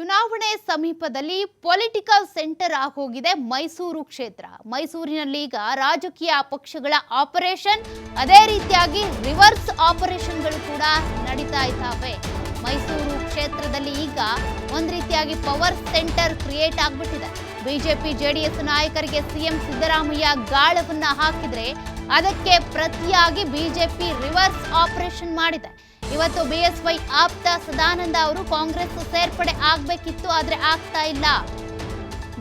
ಚುನಾವಣೆ ಸಮೀಪದಲ್ಲಿ political centre ಆಗೋಗಿದೆ ಮೈಸೂರು ಕ್ಷೇತ್ರ. ಮೈಸೂರಿನಲ್ಲಿ ಈಗ ರಾಜಕೀಯ ಪಕ್ಷಗಳ ಆಪರೇಷನ್, ಅದೇ ರೀತಿಯಾಗಿ ರಿವರ್ಸ್ ಆಪರೇಷನ್ಗಳು ಕೂಡ ನಡೀತಾ ಇದ್ದಾವೆ. ಮೈಸೂರು ಕ್ಷೇತ್ರದಲ್ಲಿ ಈಗ ಒಂದ್ ರೀತಿಯಾಗಿ ಪವರ್ ಸೆಂಟರ್ ಕ್ರಿಯೇಟ್ ಆಗ್ಬಿಟ್ಟಿದೆ. ಬಿಜೆಪಿ ಜೆಡಿಎಸ್ ನಾಯಕರಿಗೆ ಸಿಎಂ ಸಿದ್ದರಾಮಯ್ಯ ಗಾಳವನ್ನ ಹಾಕಿದ್ರೆ ಅದಕ್ಕೆ ಪ್ರತಿಯಾಗಿ ಬಿಜೆಪಿ ರಿವರ್ಸ್ ಆಪರೇಷನ್ ಮಾಡಿದೆ. ಇವತ್ತು ಬಿಎಸ್ವೈ ಆಪ್ತ ಸದಾನಂದ ಅವರು ಕಾಂಗ್ರೆಸ್ ಸೇರ್ಪಡೆ ಆಗಬೇಕಿತ್ತು, ಆದರೆ ಆಗ್ತಾ ಇಲ್ಲ.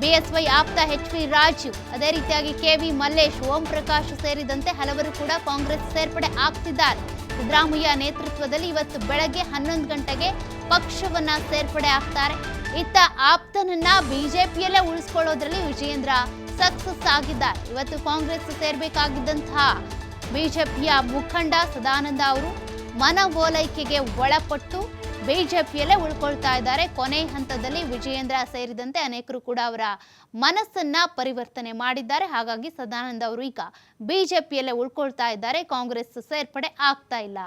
ಬಿಎಸ್ವೈ ಆಪ್ತ ಎಚ್ ವಿ ರಾಜು ಅದೇ ರೀತಿಯಾಗಿ ಕೆ ವಿ ಮಲ್ಲೇಶ್, ಓಂ ಪ್ರಕಾಶ್ ಸೇರಿದಂತೆ ಹಲವರು ಕೂಡ ಕಾಂಗ್ರೆಸ್ ಸೇರ್ಪಡೆ ಆಗ್ತಿದ್ದಾರೆ. ಸಿದ್ದರಾಮಯ್ಯ ನೇತೃತ್ವದಲ್ಲಿ ಇವತ್ತು ಬೆಳಗ್ಗೆ ಹನ್ನೊಂದು ಗಂಟೆಗೆ ಪಕ್ಷವನ್ನ ಸೇರ್ಪಡೆ ಆಗ್ತಾರೆ. ಇತ್ತ ಆಪ್ತನನ್ನ ಬಿಜೆಪಿಯಲ್ಲೇ ಉಳಿಸ್ಕೊಳ್ಳೋದ್ರಲ್ಲಿ ವಿಜಯೇಂದ್ರ ಸಕ್ಸಸ್ ಆಗಿದ್ದಾರೆ. ಇವತ್ತು ಕಾಂಗ್ರೆಸ್ ಸೇರ್ಬೇಕಾಗಿದ್ದಂತಹ ಬಿಜೆಪಿಯ ಮುಖಂಡ ಸದಾನಂದ ಅವರು ಮನವೋಲೈಕೆಗೆ ಒಳಪಟ್ಟು ಬಿಜೆಪಿಯಲ್ಲೇ ಉಳ್ಕೊಳ್ತಾ ಇದ್ದಾರೆ. ಕೊನೆ ಹಂತದಲ್ಲಿ ವಿಜಯೇಂದ್ರ ಸೇರಿದಂತೆ ಅನೇಕರು ಕೂಡ ಅವರ ಮನಸ್ಸನ್ನ ಪರಿವರ್ತನೆ ಮಾಡಿದ್ದಾರೆ. ಹಾಗಾಗಿ ಸದಾನಂದ ಅವರು ಈಗ ಬಿಜೆಪಿಯಲ್ಲೇ ಉಳ್ಕೊಳ್ತಾ ಇದ್ದಾರೆ. ಕಾಂಗ್ರೆಸ್ ಸೇರ್ಪಡೆ ಆಗ್ತಾ ಇಲ್ಲ.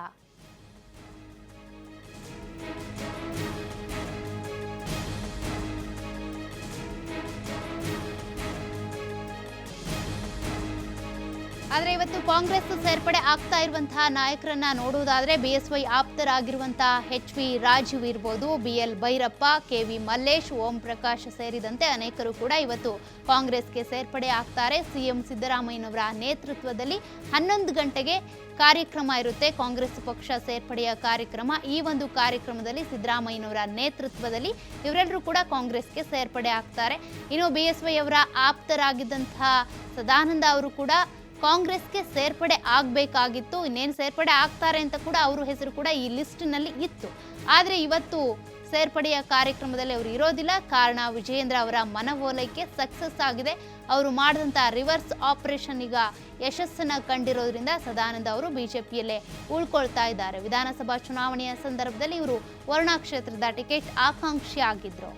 ಆದ್ರೆ ಇವತ್ತು ಕಾಂಗ್ರೆಸ್ ಸೇರ್ಪಡೆ ಆಗ್ತಾ ಇರುವಂತಹ ನಾಯಕರನ್ನ ನೋಡುವುದಾದ್ರೆ ವೈ ಆಪ್ತರಾಗಿರುವಂತಹ ಎಚ್ ವಿ ರಾಜೀವ್ ಇರ್ಬೋದು, B L Bhairappa, K V Mallesh, Om Prakash ಸೇರಿದಂತೆ ಅನೇಕರು ಕೂಡ ಇವತ್ತು ಕಾಂಗ್ರೆಸ್ಗೆ ಸೇರ್ಪಡೆ ಆಗ್ತಾರೆ. ಸಿಎಂ ಸಿದ್ದರಾಮಯ್ಯನವರ ನೇತೃತ್ವದಲ್ಲಿ ಹನ್ನೊಂದು ಗಂಟೆಗೆ ಕಾರ್ಯಕ್ರಮ ಇರುತ್ತೆ. ಕಾಂಗ್ರೆಸ್ ಪಕ್ಷ ಸೇರ್ಪಡೆಯ ಕಾರ್ಯಕ್ರಮ. ಈ ಒಂದು ಕಾರ್ಯಕ್ರಮದಲ್ಲಿ ಸಿದ್ದರಾಮಯ್ಯನವರ ನೇತೃತ್ವದಲ್ಲಿ ಇವರೆಲ್ಲರೂ ಕೂಡ ಕಾಂಗ್ರೆಸ್ಗೆ ಸೇರ್ಪಡೆ ಆಗ್ತಾರೆ. ಇನ್ನು ಬಿ ಎಸ್ ವೈ ಅವರ ಆಪ್ತರಾಗಿದ್ದಂತಹ ಸದಾನಂದ ಅವರು ಕೂಡ ಕಾಂಗ್ರೆಸ್ಗೆ ಸೇರ್ಪಡೆ ಆಗಬೇಕಾಗಿತ್ತು, ಇನ್ನೇನು ಸೇರ್ಪಡೆ ಆಗ್ತಾರೆ ಅಂತ ಕೂಡ ಅವ್ರ ಹೆಸರು ಕೂಡ ಈ ಲಿಸ್ಟ್ನಲ್ಲಿ ಇತ್ತು. ಆದರೆ ಇವತ್ತು ಸೇರ್ಪಡೆಯ ಕಾರ್ಯಕ್ರಮದಲ್ಲಿ ಅವರು ಇರೋದಿಲ್ಲ. ಕಾರಣ ವಿಜಯೇಂದ್ರ ಅವರ ಮನವೋಲೈಕೆ ಸಕ್ಸಸ್ ಆಗಿದೆ. ಅವರು ಮಾಡಿದಂಥ ರಿವರ್ಸ್ ಆಪರೇಷನ್ ಈಗ ಯಶಸ್ಸನ್ನು ಕಂಡಿರೋದ್ರಿಂದ ಸದಾನಂದ ಅವರು ಬಿಜೆಪಿಯಲ್ಲೇ ಉಳ್ಕೊಳ್ತಾ ಇದ್ದಾರೆ. ವಿಧಾನಸಭಾ ಚುನಾವಣೆಯ ಸಂದರ್ಭದಲ್ಲಿ ಇವರು ವರುಣಾ ಕ್ಷೇತ್ರದ ಟಿಕೆಟ್ ಆಕಾಂಕ್ಷಿ ಆಗಿದ್ರು